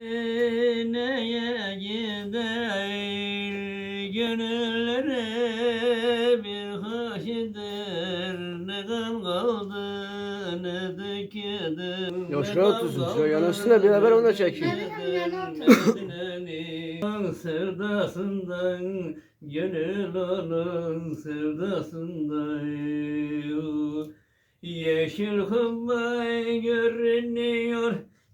Neye gider gönüllere bir haşidir. Ne gam kaldı ne de keder gam otursun, yanaşsana, bir haber ona ne çekeyim. sevdasından Gönül onun sevdasından Yeşil hıbbay görünüyor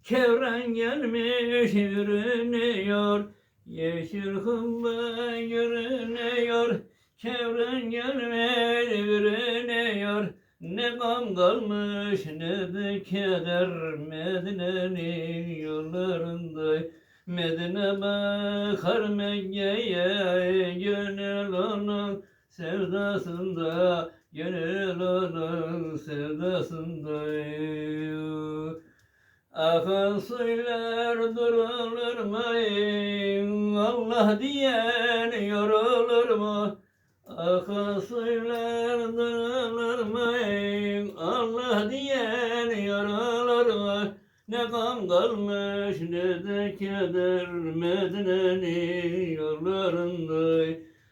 Kevran gelmiş yürünüyor. Yeşil hıbbay görünüyor Kevran gelmiş yürünüyor. Ne gam kalmış ne de keder. Medine'nin yollarında Medine bakar Mekke'ye Gönül onun sevdasında Gönül onun sevdasında Akan suylar durulur mu? Allah diyen yorulur mu? Akan suylar durulur mu? Allah diyen yorulur mu? Ne gam kalmış ne de keder Medine'nin yollarında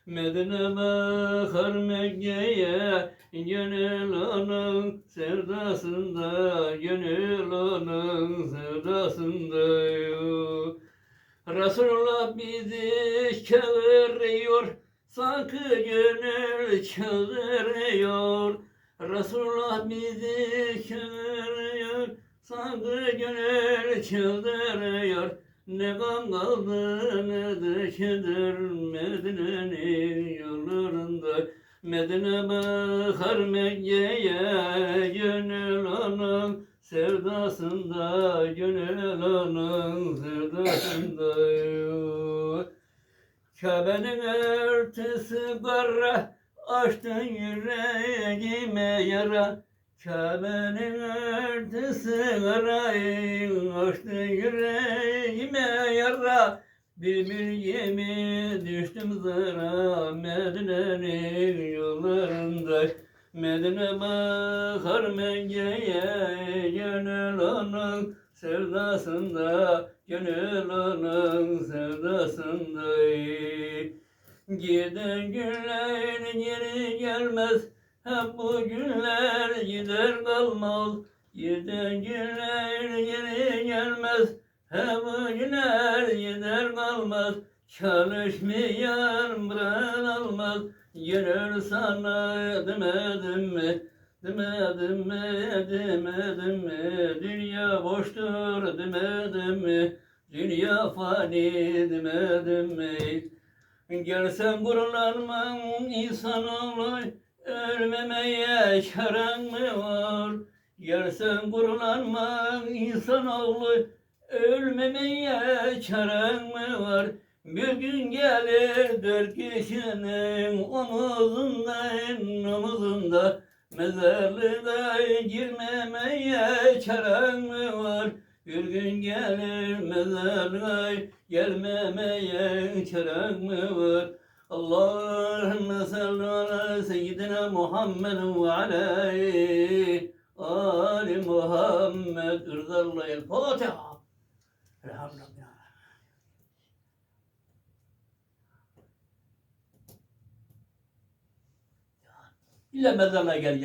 Medine bakar Mekke'ye Gönül onun sevdasında Gönül onun sevdasında. Resulullah bizi çağırıyor Sanki gönül çağırıyor. Resulullah bizi çağırıyor Sanki gönül çıldırıyor Ne gam kaldı ne de keder. Medine'nin yollarında Medine bakar Mekke'ye Gönül onun sevdasında Gönül onun sevdasında Kabe'nin örtüsü kara Açtın yüreğime yara. Kabe'nin örtüsü karayın Açtı yüreğime Bir bir yemi düştüm zara Medine'nin yollarında. Medine bakar Mekke'ye Gönül onun sevdasında. Gönül onun sevdasında. Giden günler geri gelmez hep bu günler gider kalmaz. Giden günler geri gelmez Hep bu günler gider kalmaz. Çalışmayan bırak almaz. Gönül sana demedim mi? Demedim mi, demedim mi? Dünya boştur demedim mi? Dünya fani demedim mi? Gelsen gururlanmam insanoğlu Ölmemeye çaren mi var? Gelsen gururlanmam insanoğlu Ölmemeye çaren mi var? Bir gün gelir dört kişinin omuzundan omuzunda Mezarlığa girmemeye çaren mi var? Bir gün gelir mezarlığa gelmemeye çaren mi var? Allahümme salli ala seyyidina Muhammed ve ala ali Muhammed. Rızallahu Fatiha. İlla mezarlığa geleceğim.